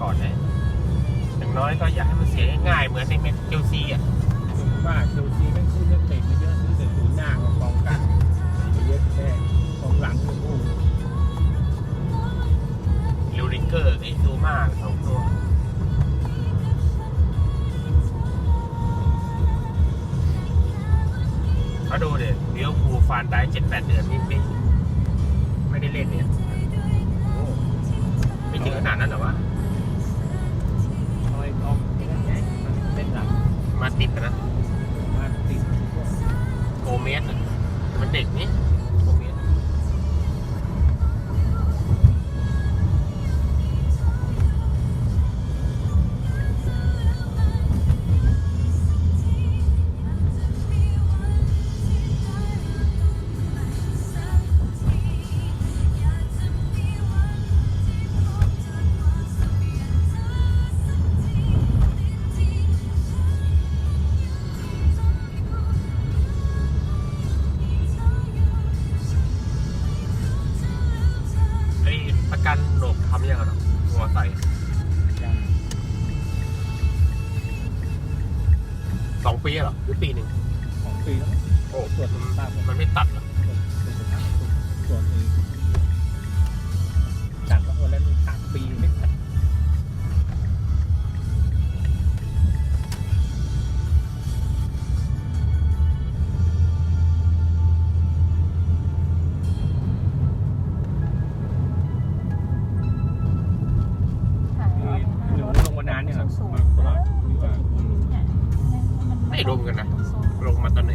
ก็ต้องมาก่อนนะอย่างน้อยก็อย่าให้มันเสียง่ายๆเหมือนในเมนเชลซีอะถึงว่าเชลซีแม่งซื้อนักเตะมาเยอะซื้อแต่ศูนย์หน้ากับกองกลางมาเยอะแค่กองหลังนี่โอ้โหลิวริงเกอร์ไอ้ซูมาสองตัวเขาดูเด็เลี้ยวภูลฟานได้เจ็ดแปดเดือนนี่ไม่ไม่ได้เล่นเนี่ยโอ้ไม่ถึงขนาดนั้นหรอวะ มา ปีเหรอหรือปีหนึ่ง ของปีแล้วโอ้ ตรวจสุขภาพหมดมันไม่ตัดเหรอ รวมกันนะลงมาตอนไหน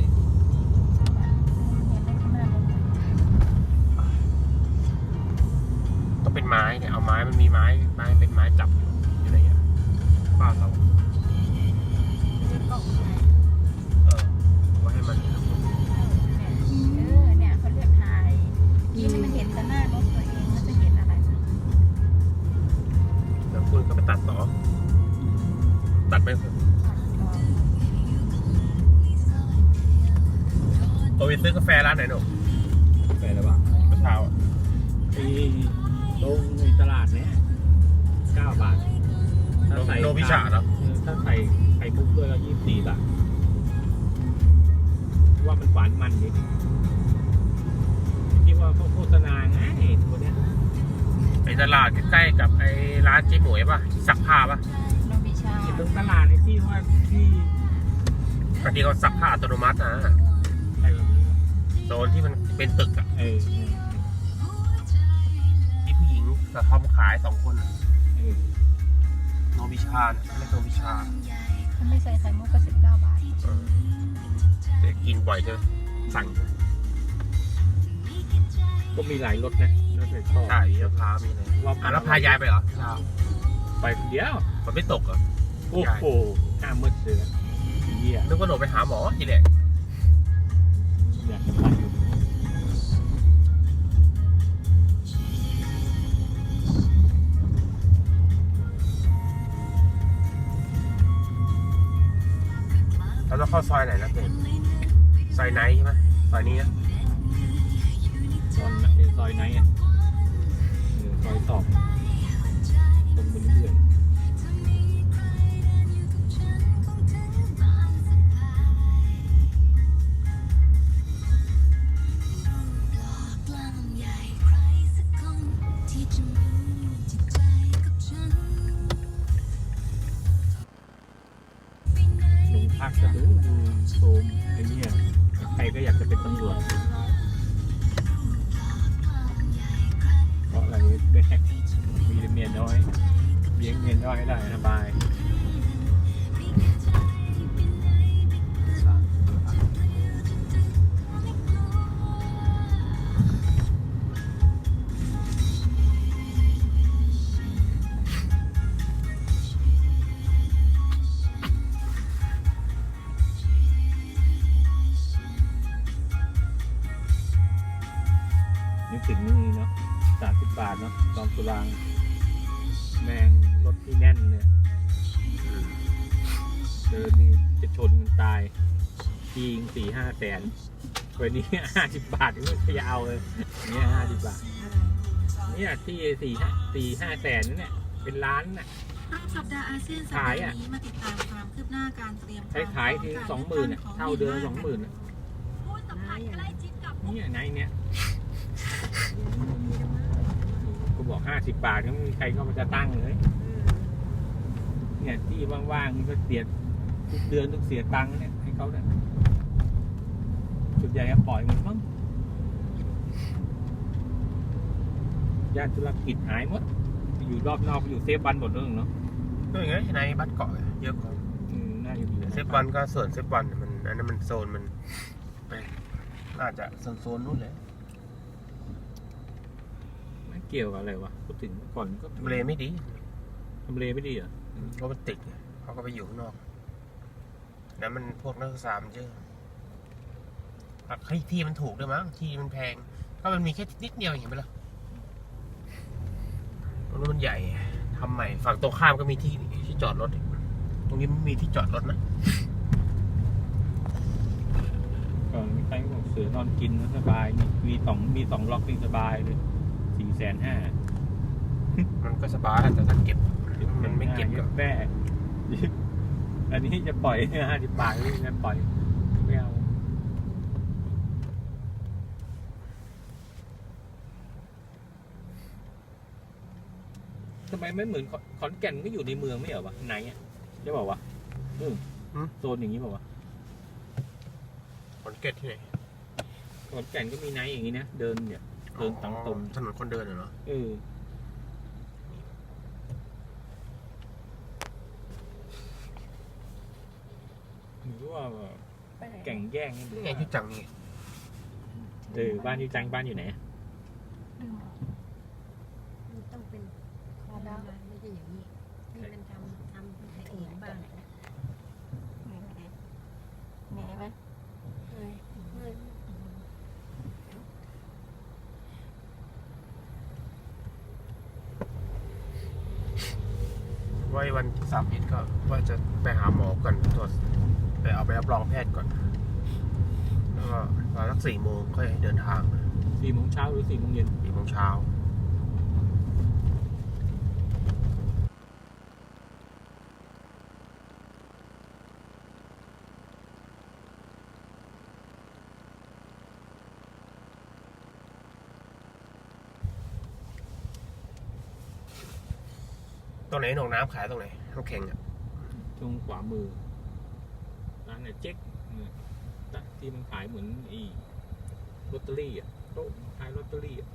ตัวไปซื้อกาแฟร้านไหนหนูแปลว่าเมื่อเช้าอะไอ้ตรงในตลาดเนี่ยเก้าบาทโนโนบิชาเหรอเออถ้าใส่ไข่มุกด้วยก็ยี่สิบสี่บาทว่ามันหวานมันดิที่ว่าเขาโฆษณาไงตัวเนี้ยไอตลาดใกล้ๆกับไอร้านเจ๊หมวยป่ะซักผ้าป่ะโนบิชาไอ้ตรงตลาดไอ้ที่ว่าที่บางทีเขาซักผ้าอัตโนมัตินะอะไรแบบนี้ โซนที่มันเป็นตึกอะเออเออที่ผู้หญิงกับทอมขายสองคนอะเออโนบิชาเนี่ยเรียกโนบิชาถ้าไม่ใส่ไข่มุกก็สิบเก้าบาท เออแต่กินบ่อยใช่ไหมสั่งก็มีหลายรสนะแล้วแต่ชอบใช่มะพร้าวมีอะไรว่าอะแล้วพายายไปเหรอเช้าไปคนเดียว มันไม่ตกเหรอ โอ้โหหน้ามืดเลยเหี้ยนึกว่าหนูไปหาหมอทีแรก อยากจะไปอยู่เราต้องเข้าซอยไหนนะเพื่อนซอยไหนใช่ไหมซอยนี้นะตอนนั้นเป็นซอยไหนอะซอยสอง โซมไอ้เนี่ยใครก็อยากจะเป็นตำรวจเพราะอะไรได้มีเมียน้อยเลี้ยงเมียน้อยให้ได้สบาย นึกถึงนี่เนาะสามสิบบาทเนาะลองสุรางแมงรถที่แน่นเนี่ยอืมตายจริงสี่ห้าแสนวันนี้ห้าสิบบาทนี่ไม่จะเอาเลยเนี่ยห้าสิบบาทเนี่ยที่สี่ห้าสี่ห้าแสนนั่นเนี่ยเป็นล้านน่ะตั้งสัปดาห์อาเซียนสัปขาดายห์อะนี้มาติดตามความคืบหน้าการเตรียมใช้ขายทีสองหมื่นอะเท่าเดือนสองหมื่นอะผู้สัมผัสใกล้ชิดกับเนี่ยไหนเนี่ย ก็บอกห้าสิบบาทก็ไม่มีใครก็มาจะตั้งเลย เนี่ยที่ว่างๆมันก็เสียทุกเดือนต้องเสียตังค์เนี่ยให้เขาเนี่ยส่วนใหญ่ก็ปล่อยหมันมั้งญาติธุรกิจหายหมดไปอยู่รอบนอกไปอยู่เซฟวันหมดเลยเนาะก็อย่างเงี้ยในบ้านเกาะเยอะกว่าอืมน่าจะดีนะเซฟวันก็ส่วนเซฟวันมันอันนั้นมันโซนมันไปน่าจะโซนโซนนู้นเลยไม่ เกี่ยวกับอะไรวะพูดถึงก่อนก็ทำเลไม่ดีทำเลไม่ดีเหรอเพราะมันติดไงเขาก็ไปอยู่ข้างนอกแล้วมันพวกนักศึกษามันเยอะอะให้ที่มันถูกด้วยมั้งที่มันแพง ก็มันมีแค่นิดเดียวเห็นไหมล่ะตรงนู้นมันใหญ่ทำใหม่ฝั่งตรงข้ามก็มีที่ที่จอดรถอีกตรงนี้ไม่มีที่จอดรถนะก่อนมีใครบอกเสือนอนกินนะสบายนี่มีสองมีสองล็อกนี่สบายเลยสี่แส นห้ามันก็สบายแหละแต่ถ้าเก็บมันไม่เก็บก็แม่อันนี้จะปล่อยห้าสิบบาทนี่จะปล่อยไม่เอาทำไมไม่เหมือนขอนขอนแก่นก็อยู่ในเมืองไม่เหรอวะไหนอะจะบอกว่าอืมโซนอย่างนี้บอกว่าวะขอนเก็ตที่ไหนขอนแก่นก็มีไนท์อย่างนี้นะเดินเนี่ย เดินตรงตรงถนนคนเดินเหรอเออหรือว่าไปไหนแก่งแย่งนี่ไงที่จังนี่เออบ้านอยู่จังบ้านอยู่ไหน ลืมเหรอ มันต้องเป็นคอมาไม่ใช่อย่างนี้ นี่มันทำทำให้เองบ้าง เหนื่อยไหมเหนื่อยไหม เอ้ยเอ้ย ไว้วันที่สามเอ็ดก็ว่าจะไปหาหมอก่อนตรวจไปเอาไปรับรองแพทย์ก่อน แล้วก็ตอนสักสี่โมงค่อยเดินทางสี่โมงเช้าหรือสี่โมงเย็นสี่โมงเช้า ตรงไหนหนองน้ำขายตรงไหนน้ำแข็งอะตรงขวามือร้านไหนเจ๊กเนี่ยร้านที่มันขายเหมือนไอีลอตเตอรี่อะโต๊ะขายลอตเตอรี่อะ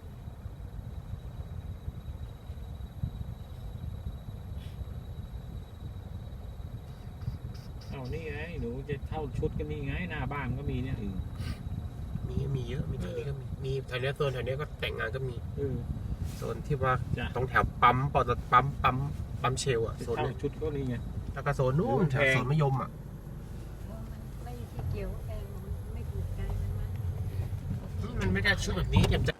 เอานี่ไงหนูจะเท่าชุดก็นี่ไงหน้าบ้านมันก็มีเนี่ยเออมีมีเยอะมีแถวนี้ก็มีมีแถวเนี้ยโซนแถวเนี้ยก็แต่งงานก็มีเออโซนที่ว่าจ้ะตรงแถวปั๊มปอตปั๊มปั๊ม ปั๊มเชลอะจะโซนเท่าเนี้ยชุดก็นี่ไง แล้วก็โซนนู้หรืนอแถวแพงสวนมะยมอะเพราะมันไม่ที่เกี่ยวกับแกงมันไม่ถูกใจมันมากมันไม่ได้ชุดแบบนี้จำจะ